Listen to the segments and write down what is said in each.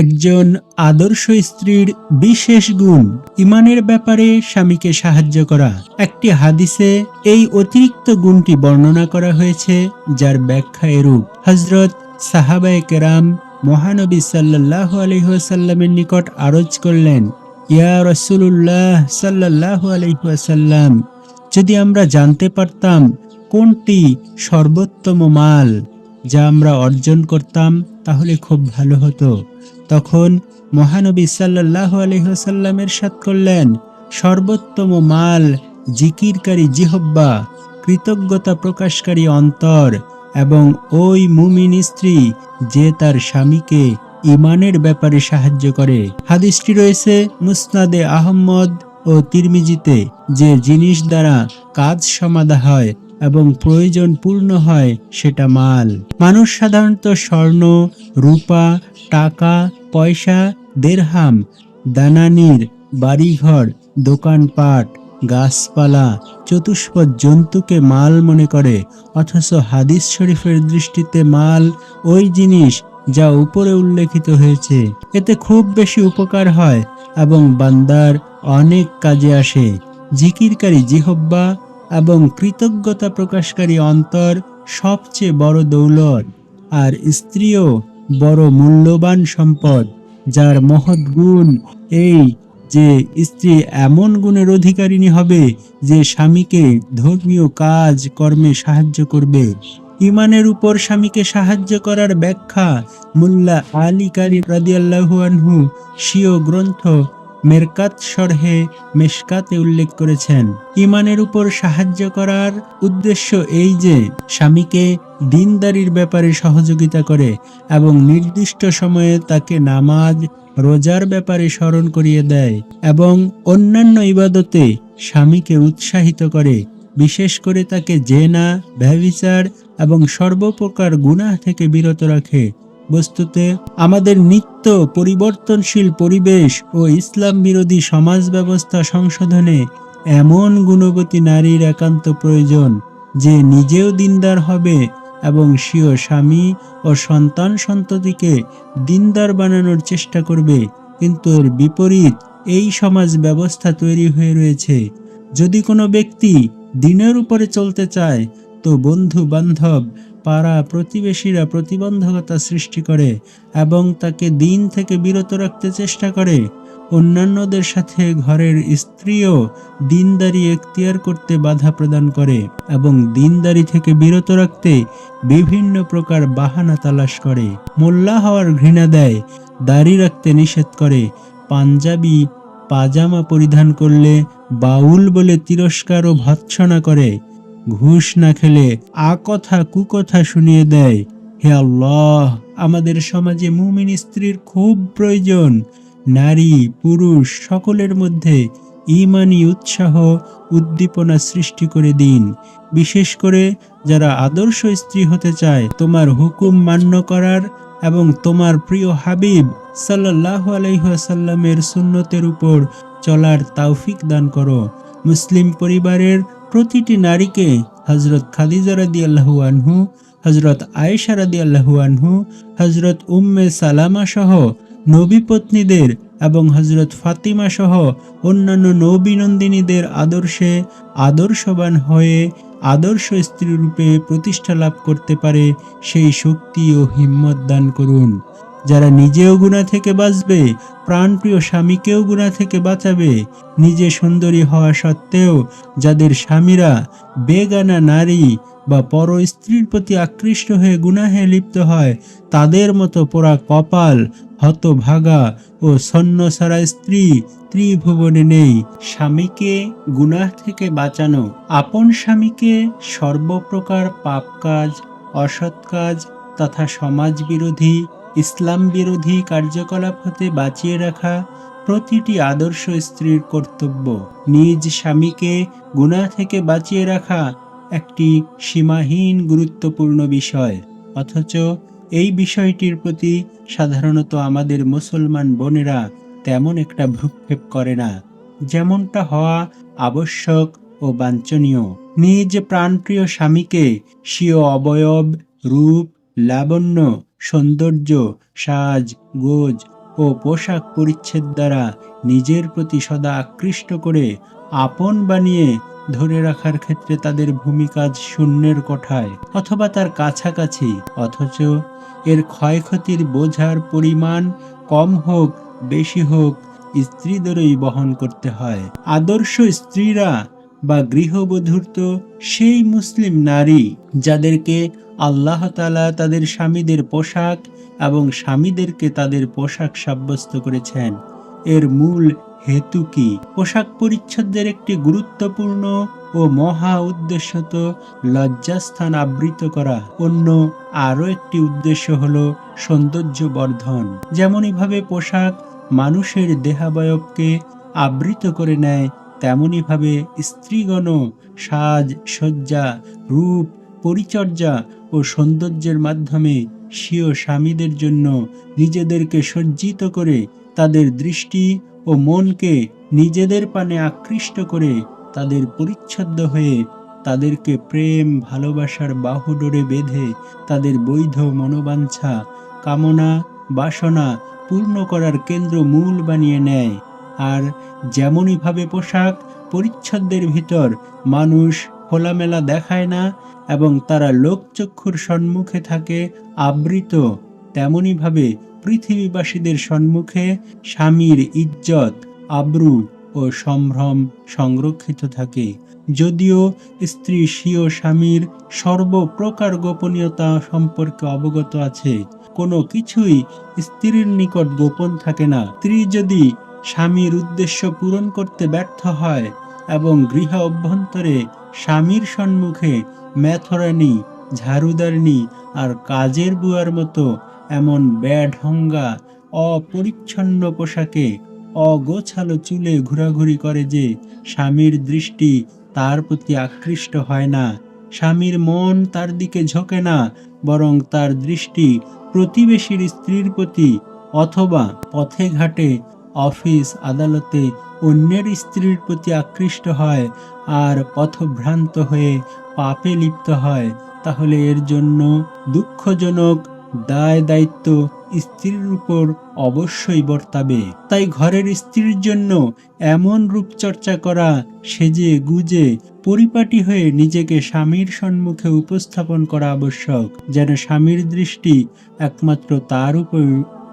একজন আদর্শ স্ত্রীর বিশেষ গুণ ইমানের ব্যাপারে স্বামীকে সাহায্য করা। একটি হাদিসে এই অতিরিক্ত গুণটি বর্ণনা করা হয়েছে, যার ব্যাখ্যা এরূপ। হজরত সাহাবায়ে কেরাম মহানবী সাল্লাহ আলহিহাসাল্লামের নিকট আরজ করলেন, ইয়া রসুল্লাহ সাল্লাহ আলহিহাসাল্লাম যদি আমরা জানতে পারতাম কোনটি সর্বোত্তম মাল যা আমরা অর্জন করতাম, তাহলে খুব ভালো হতো। তখন মহানবী সাল্লাহ আলহিহাসাল্লামের সাথ করলেন, সর্বোত্তম মাল, জিকিরকারী জিহব্বা, কৃতজ্ঞতা প্রকাশকারী অন্তর এবং ওই মুমিন স্ত্রী যে তার স্বামীকে ইমানের ব্যাপারে সাহায্য করে। হাদিসটি রয়েছে মুসনাদে আহম্মদ ও তিরমিজিতে, যে জিনিস দ্বারা কাজ সমাধা হয় এবং প্রয়োজন পূর্ণ হয় সেটা মাল। মানুষ সাধারণত স্বর্ণ, রূপা, টাকা, পয়সা, দেড়হাম, দানানির, বাড়িঘর, দোকানপাট, গাছপালা, চতুষ্পদ জন্তুকে মাল মনে করে, অথচ হাদিস শরীফের দৃষ্টিতে মাল ওই জিনিস যা উপরে উল্লেখিত হয়েছে। এতে খুব বেশি উপকার হয় এবং বান্দার অনেক কাজে আসে। জিকিরকারী জিহব্বা এবং কৃতজ্ঞতা প্রকাশকারী অন্তর সবচেয়ে বড় দৌলত আর স্ত্রীও বড় মূল্যবান সম্পদ, যার মহৎ গুণ এই যে স্ত্রী এমন গুণের অধিকারিণী হবে যে স্বামীকে ধর্মীয় কাজ কর্মে সাহায্য করবে। ইমানের উপর স্বামীকে সাহায্য করার ব্যাখ্যা মুল্লা আলী কারি রাদিয়াল্লাহু আনহু স্বীয় গ্রন্থ মেরকাত সরহে মেশকাতে উল্লেখ করেছেন। ইমানের উপর সাহায্য করার উদ্দেশ্য এই যে, স্বামীকে দিনদারির ব্যাপারে সহযোগিতা করে এবং নির্দিষ্ট সময়ে তাকে নামাজ, রোজার ব্যাপারে স্মরণ করিয়ে দেয় এবং অন্যান্য ইবাদতে স্বামীকে উৎসাহিত করে, বিশেষ করে তাকে জেনা, ব্যভিচার এবং সর্বপ্রকার গুনাহ থেকে বিরত রাখে। বস্তুতে আমাদের নিত্য পরিবর্তনশীল পরিবেশ ও ইসলাম বিরোধী সমাজ ব্যবস্থা সংশোধনে এমন গুণবতী নারীর একান্ত প্রয়োজন যে নিজেও দিনদার হবে এবং স্বীয় স্বামী ও সন্তান সন্ততিকে দিনদার বানানোর চেষ্টা করবে। কিন্তু এর বিপরীত এই সমাজ ব্যবস্থা তৈরি হয়ে রয়েছে। যদি কোনো ব্যক্তি দিনের উপরে চলতে চায়, তো বন্ধু বান্ধব পাড়া প্রতিবেশীরা প্রতিবন্ধকতা সৃষ্টি করে এবং তাকে দিন থেকে বিরত রাখতে চেষ্টা করে। অন্যান্যদের সাথে ঘরের স্ত্রীও দিনদারি এখতিয়ার করতে বাধা প্রদান করে এবং দিনদারি থেকে বিরত রাখতে বিভিন্ন প্রকার বাহানা তালাশ করে। মোল্লা হওয়ার ঘৃণা দেয়, দাড়ি রাখতে নিষেধ করে, পাঞ্জাবি পাজামা পরিধান করলে বাউল বলে তিরস্কার ও ভৎসনা করে। ঘুষ না খেলে আ কথা কুকথা শুনিয়ে দেয়। হে আল্লাহ, আমাদের সমাজে মুমিন স্ত্রীর খুব প্রয়োজন। নারী, পুরুষ সকলের মধ্যে ইমানি উৎসাহ, উদ্দীপনা সৃষ্টি করে দিন। বিশেষ করে যারা আদর্শ স্ত্রী হতে চায়, তোমার হুকুম মান্য করার এবং তোমার প্রিয় হাবিব সাল্লাহ আলাইসাল্লামের সুন্নতের উপর চলার তাওফিক দান করো। মুসলিম পরিবারের প্রতিটি নারীকে হজরত খাদিজা রাদি আল্লাহু আনহু হজরত আয়েশা রাদি আল্লাহু আনহু হজরত উম্মে সালামা সহ নবী পত্নীদের এবং হজরত ফাতিমা সহ অন্যান্য নবীনন্দিনীদের আদর্শে আদর্শবান হয়ে আদর্শ স্ত্রী রূপে প্রতিষ্ঠা লাভ করতে পারে সেই শক্তি ও হিম্মত দান করুন। যারা নিজেও গুণা থেকে বাঁচবে, প্রাণপ্রিয় স্বামীকেও গুণা থেকে বাঁচাবে। নিজে সুন্দরী হওয়া সত্ত্বেও যাদের স্বামীরা বেগানা নারী বা পর স্ত্রীর প্রতি আকৃষ্ট হয়ে গুনাহে লিপ্ত হয়, তাদের মতো পোড়া কপাল, হতভাগা ও সন্ন্যসারা স্ত্রী ত্রিভুবনে নেই। স্বামীকে গুনাহ থেকে বাঁচানো। আপন স্বামীকে সর্বপ্রকার পাপ কাজ, অসৎ কাজ তথা সমাজ বিরোধী ইসলাম বিরোধী কার্যকলাপ হতে বাঁচিয়ে রাখা প্রতিটি আদর্শ স্ত্রীর কর্তব্য। নিজ স্বামীকে গুণা থেকে বাঁচিয়ে রাখা একটি সীমাহীন গুরুত্বপূর্ণ বিষয়। অথচ এই বিষয়টির প্রতি সাধারণত আমাদের মুসলমান বোনেরা তেমন একটা ভ্রুক্ষেপ করে না। যেমনটা হওয়া আবশ্যক ও বাঞ্ছনীয়। নিজ প্রাণপ্রিয় স্বামীকে স্বীয় অবয়ব, রূপ, লাবণ্য সৌন্দর্য, সাজ, গোজ ও পোশাক পরিচ্ছেদ দ্বারা নিজের প্রতি সদা আকৃষ্ট করে আপন বানিয়ে ধরে রাখার ক্ষেত্রে তাদের ভূমিকাজ শূন্যের কোঠায় অথবা তার কাছাকাছি। অথচ এর ক্ষয়ক্ষতির বোঝার পরিমাণ কম হোক, বেশি হোক, স্ত্রীদেরই বহন করতে হয়। আদর্শ স্ত্রীরা বা গৃহবধূর তো সেই মুসলিম নারী যাদেরকে আল্লাহ তালা তাদের স্বামীদের পোশাক এবং স্বামীদেরকে তাদের পোশাক সাব্যস্ত করেছেন। এর মূল হেতু কি? পোশাক পরিচ্ছদের একটি গুরুত্বপূর্ণ ও মহা উদ্দেশ্য তো লজ্জাস্থান আবৃত করা। অন্য আরও একটি উদ্দেশ্য হল সৌন্দর্য বর্ধন যেমনইভাবে পোশাক মানুষের দেহাবয়বকে আবৃত করে নেয় তেমনইভাবে স্ত্রীগণ সাজ, সজ্জা, রূপ, পরিচর্যা ও সৌন্দর্যের মাধ্যমে স্বীয় স্বামীদের জন্য নিজেদেরকে সজ্জিত করে তাদের দৃষ্টি ও মনকে নিজেদের পানে আকৃষ্ট করে তাদের পরিচ্ছন্ন হয়ে তাদেরকে প্রেম, ভালোবাসার বাহুডোরে বেঁধে তাদের বৈধ মনোবাঞ্ছা, কামনা, বাসনা পূর্ণ করার কেন্দ্র মূল বানিয়ে নেয়। আর যেমনইভাবে পোশাক পরিচ্ছদের ভিতর মানুষ খোলামেলা দেখায় না এবং তারা লোকচক্ষুর সম্মুখে থাকে আবৃত তেমনইভাবে পৃথিবীবাসীদের সম্মুখে স্বামীর ইজ্জত, আব্রু ও সম্ভ্রম সংরক্ষিত থাকে। যদিও স্ত্রী স্বীয় স্বামীর সর্বপ্রকার গোপনীয়তা সম্পর্কে অবগত আছে, কোনো কিছুই স্ত্রীর নিকট গোপন থাকে না। স্ত্রী যদি স্বামীর উদ্দেশ্য পূরণ করতে ব্যর্থ হয় এবং গৃহ অভ্যন্তরে স্বামীর সম্মুখে ম্যাথরানি ঝাড়ুদারনি আর কাজের বুয়ার মতো এমন ব্যাঢঙ্গা অপরিচ্ছন্ন পোশাকে অগোছালো চুলে ঘোরাঘুরি করে যে স্বামীর দৃষ্টি তার প্রতি আকৃষ্ট হয় না। স্বামীর মন তার দিকে ঝোঁকে না, বরং তার দৃষ্টি প্রতিবেশীর স্ত্রীর প্রতি অথবা পথে ঘাটে অফিস, আদালতে অন্যের স্ত্রীর প্রতি আকৃষ্ট হয় আর পথভ্রান্ত হয়ে পাপে লিপ্ত হয়। তাহলে এর জন্য দুঃখজনক দায় দায়িত্ব স্ত্রীর উপর অবশ্যই বর্তাবে। তাই ঘরের স্ত্রীর জন্য এমন রূপচর্চা করা, সেজে গুজে পরিপাটি হয়ে নিজেকে স্বামীর সম্মুখে উপস্থাপন করা আবশ্যক, যেন স্বামীর দৃষ্টি একমাত্র তার উপর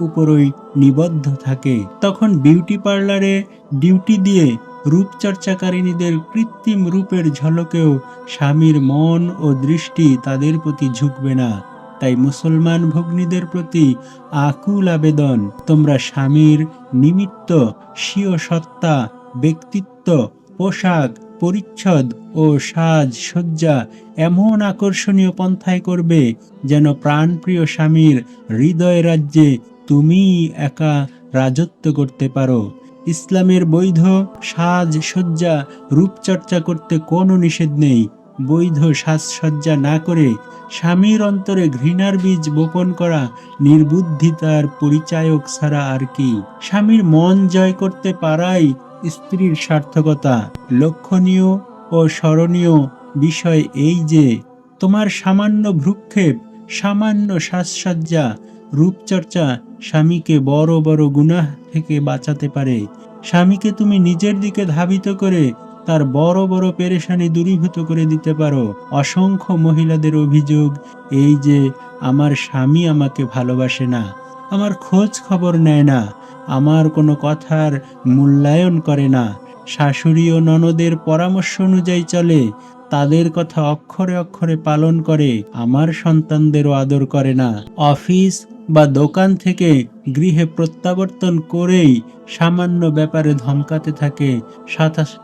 উপরই নিবদ্ধ থাকে। তখন বিউটি পার্লারে ডিউটি দিয়ে রূপচর্চাকারিণীদের কৃত্রিম রূপের ঝলকেও স্বামীর মন ও দৃষ্টি তাদের প্রতি ঝুঁকবে না। তাই মুসলমান ভগ্নীদের প্রতি আকুল আবেদন, তোমরা স্বামীর নিমিত্ত, স্বীয় সত্তা, ব্যক্তিত্ব, পোশাক, পরিচ্ছদ ও সাজ সজ্জা এমন আকর্ষণীয় পন্থায় করবে যেন প্রাণপ্রিয় স্বামীর হৃদয় রাজ্যে তুমি একা রাজত্ব করতে পারো। ইসলামের বৈধ সাজ সজ্জা, রূপচর্চা করতে কোনো নিষেধ নেই। বৈধ সাজসজ্জা না করে স্বামীর অন্তরে ঘৃণার বীজ বপন করা নির্বুদ্ধিতার পরিচায়ক ছাড়া আর কি। স্বামীর মন জয় করতে পারাই স্ত্রীর সার্থকতা। লক্ষণীয় ও স্মরণীয় বিষয় এই যে, তোমার সামান্য ভ্রুক্ষেপ, সামান্য সাজসজ্জা রূপচর্চা স্বামীকে বড় বড় গুনাহ থেকে বাঁচাতে পারে। স্বামীকে তুমি নিজের দিকে ধাবিত করে তার বড় বড় পেরেশানি দূরীভূত করে দিতে পারো। অসংখ্য মহিলাদের অভিযোগ এই যে, আমার স্বামী আমাকে ভালোবাসে না, আমার খোঁজ খবর নেয় না, আমার কোনো কথার মূল্যায়ন করে না। শাশুড়ি ও ননদের পরামর্শ অনুযায়ী চলে, তাদের কথা অক্ষরে অক্ষরে পালন করে, আমার সন্তানদেরও আদর করে না। অফিস বা দোকান থেকে গৃহে প্রত্যাবর্তন করেই সামান্য ব্যাপারে ধমকাতে থাকে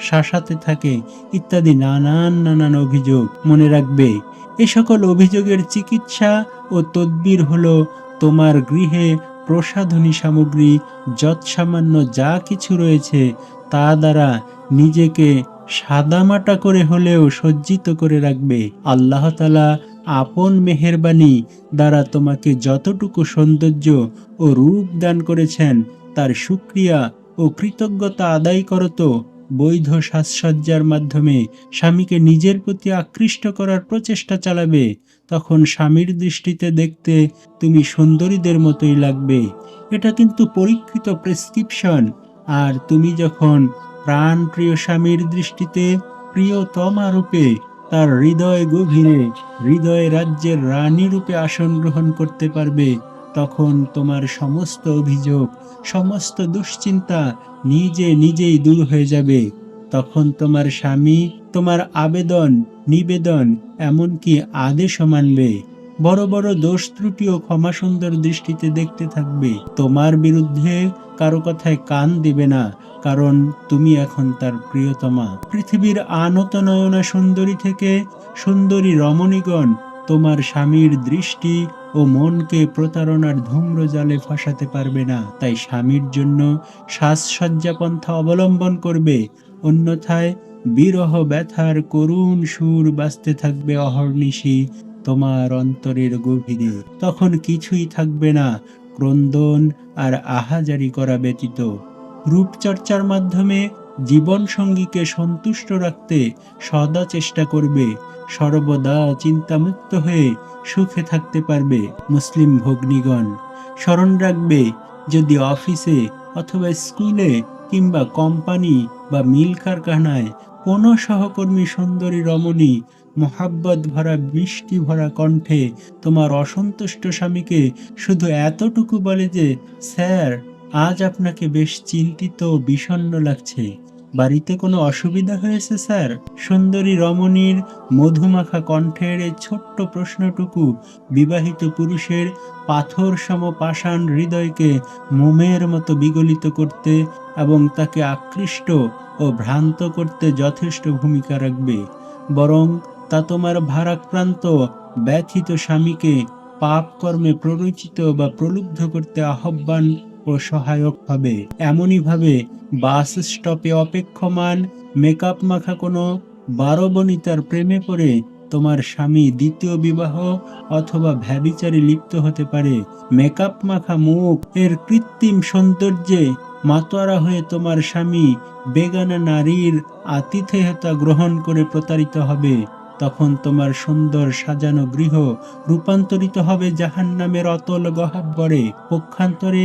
শাসাতে থাকে ইত্যাদি নানান নানান অভিযোগ মনে রাখবে। এ সকল অভিযোগের চিকিৎসা ও তদ্বির হলো তোমার গৃহে প্রসাধনী সামগ্রী, যৎসামান্য যা কিছু রয়েছে তা দ্বারা নিজেকে সাদামাটা করে হলেও সজ্জিত করে রাখবে। আল্লাহ তালা আপন মেহেরবানি দ্বারা তোমাকে যতটুকু সৌন্দর্য ও রূপ দান করেছেন, তার সুক্রিয়া ও কৃতজ্ঞতা আদায় করো তো। বৈধ সাজসজ্জার মাধ্যমে স্বামীকে নিজের প্রতি আকৃষ্ট করার প্রচেষ্টা চালাবে। তখন স্বামীর দৃষ্টিতে দেখতে তুমি সুন্দরীদের মতোই লাগবে। এটা কিন্তু পরীক্ষিত প্রেসক্রিপশন। আর তুমি যখন প্রাণ প্রিয় স্বামীর দৃষ্টিতে প্রিয়তমা রূপে তার হৃদয় গভীরে, হৃদয় রাজ্যের রানী রূপে আসন গ্রহণ করতে পারবে, তখন তোমার সমস্ত অভিযোগ, সমস্ত দুশ্চিন্তা নিজে নিজেই দূর হয়ে যাবে। তখন তোমার স্বামী, তোমার আবেদন, নিবেদন, এমনকি আদেশও মানবে। বড় বড় দোষ ত্রুটিও ক্ষমা সুন্দর দৃষ্টিতে দেখতে থাকবে। তোমার বিরুদ্ধে কারও কথায় কান দিবে না। কারণ তুমি এখন তার প্রিয়তমা। পৃথিবীর আনত নয়না সুন্দরী থেকে সুন্দরী রমণীগণ তোমার স্বামীর দৃষ্টি ও মনকে প্রতারণার ধূম্র জালে ফাঁসাতে পারবে না। তাই স্বামীর জন্য সাজসজ্জা পন্থা অবলম্বন করবে। অন্যথায় বিরহ ব্যথার করুণ সুর বাঁচতে থাকবে অহর্নিশি তোমার অন্তরের গভীরে। তখন কিছুই থাকবে না। ক্রন্দন আর আহাজারি করা ব্যতীত। রূপচর্চার মাধ্যমে জীবন সঙ্গীকে সন্তুষ্ট রাখতে সদা চেষ্টা করবে, সর্বদা চিন্তামুক্ত হয়ে সুখে থাকতে পারবে মুসলিম ভগ্নীগণ। স্মরণ রাখবে, যদি অফিসে অথবা স্কুলে কিংবা কোম্পানি বা মিল কারখানায় কোনো সহকর্মী সুন্দরী রমণী মোহাব্বত ভরা বৃষ্টি ভরা কণ্ঠে তোমার অসন্তুষ্ট স্বামীকে শুধু এতটুকু বলে যে, স্যার আজ আপনাকে বেশ চিন্তিত ও বিষণ্ণ লাগছে। বাড়িতে কোনো অসুবিধা হয়েছে, স্যার? সুন্দরী রমণীর মধুমাখা কণ্ঠের এই ছোট্ট প্রশ্নটুকু বিবাহিত পুরুষের পাথর সম পাষাণ হৃদয়কে মোমের মতো বিগলিত করতে এবং তাকে আকৃষ্ট ও ভ্রান্ত করতে যথেষ্ট ভূমিকা রাখবে। বরং তা তোমার ভারাক্রান্ত, ব্যথিত স্বামীকে পাপ কর্মে প্ররোচিত বা প্রলুব্ধ করতে আহ্বান ও সহায়ক হবে এমনইভাবে বাস স্টপে অপেক্ষমান মেকআপ মাখা কোনো বারো বনিতার প্রেমে পড়ে তোমার স্বামী দ্বিতীয় বিবাহ অথবা ভ্যাবিচারে লিপ্ত হতে পারে। মেকআপ মাখা মুখ এর কৃত্রিম সৌন্দর্যে মাতোয়ারা হয়ে তোমার স্বামী বেগানা নারীর আতিথেয়তা গ্রহণ করে প্রতারিত হবে। তখন তোমার সুন্দর সাজানো গৃহ রূপান্তরিত হবে জাহান্নামের অতল গহাব্বরে পক্ষান্তরে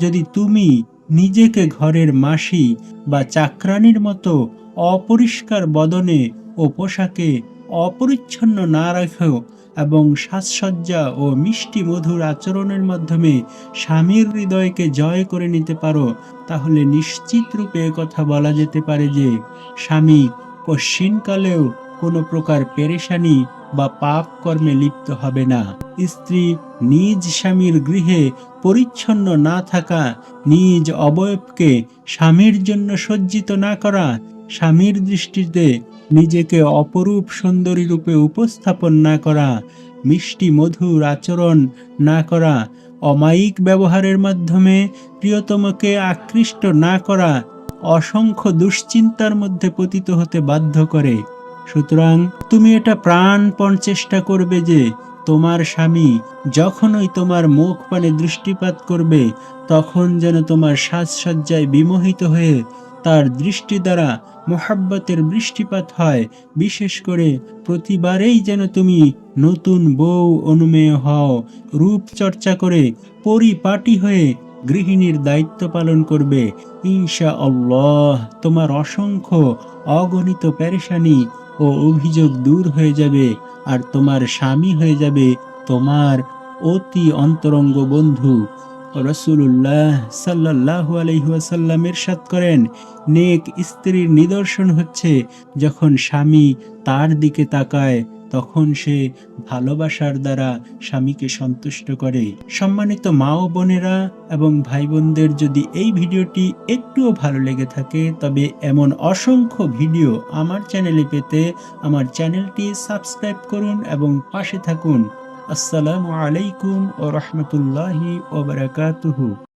যদি তুমি নিজেকে ঘরের মাসি বা চাকরানির মতো অপরিষ্কার বদনে ও পোশাকে অপরিচ্ছন্ন না রাখো এবং সাজসজ্জা ও মিষ্টি মধুর আচরণের মাধ্যমে স্বামীর হৃদয়কে জয় করে নিতে পারো, তাহলে নিশ্চিত রূপে কথা বলা যেতে পারে যে স্বামী কশ্চিনকালেও কোনো প্রকার পেরেশানি বা পাপ কর্মে লিপ্ত হবে না। স্ত্রী নিজ স্বামীর গৃহে পরিচ্ছন্ন না থাকা, নিজ অবয়বকে স্বামীর জন্য সজ্জিত না করা, স্বামীর দৃষ্টিতে নিজেকে অপরূপ সুন্দরী রূপে উপস্থাপন না করা, মিষ্টি মধুর আচরণ না করা, অমায়িক ব্যবহারের মাধ্যমে প্রিয়তমকে আকৃষ্ট না করা, অসংখ্য দুশ্চিন্তার মধ্যে পতিত হতে বাধ্য করে। সুতরাং তুমি এটা প্রাণপণ চেষ্টা করবে যে তোমার স্বামী যখনই তোমার মুখ পানে দৃষ্টিপাত করবে, তখন যেন তোমার সাজসজ্জায় বিমোহিত হয়ে তার দৃষ্টি দ্বারা মোহাব্বতের বৃষ্টিপাত হয়। বিশেষ করে প্রতিবারেই যেন তুমি নতুন বউ অনুমেয় হও রূপ চর্চা করে পরিপাটি হয়ে গৃহিণীর দায়িত্ব পালন করবে। ইনশা আল্লাহ তোমার অসংখ্য অগণিত পেরেশানি ও অভিযোগ দূর হয়ে যাবে আর তোমার স্বামী হয়ে যাবে তোমার অতি অন্তরঙ্গ বন্ধু। রসুল্লাহ সাল্লাহ আলহিহাসাল্লাম এরশাদ করেন, নেক স্ত্রীর নিদর্শন হচ্ছে যখন স্বামী তার দিকে তাকায় তখন সে ভালোবাসার দ্বারা স্বামীকে সন্তুষ্ট করে। সম্মানিত মা ও বোনেরা এবং ভাই বোনদের যদি এই ভিডিওটি একটুও ভালো লেগে থাকে, তবে এমন অসংখ্য ভিডিও আমার চ্যানেলে পেতে আমার চ্যানেলটি সাবস্ক্রাইব করুন এবং পাশে থাকুন। আসসালামু আলাইকুম ও রহমতুল্লাহি ওবরাকাতুহু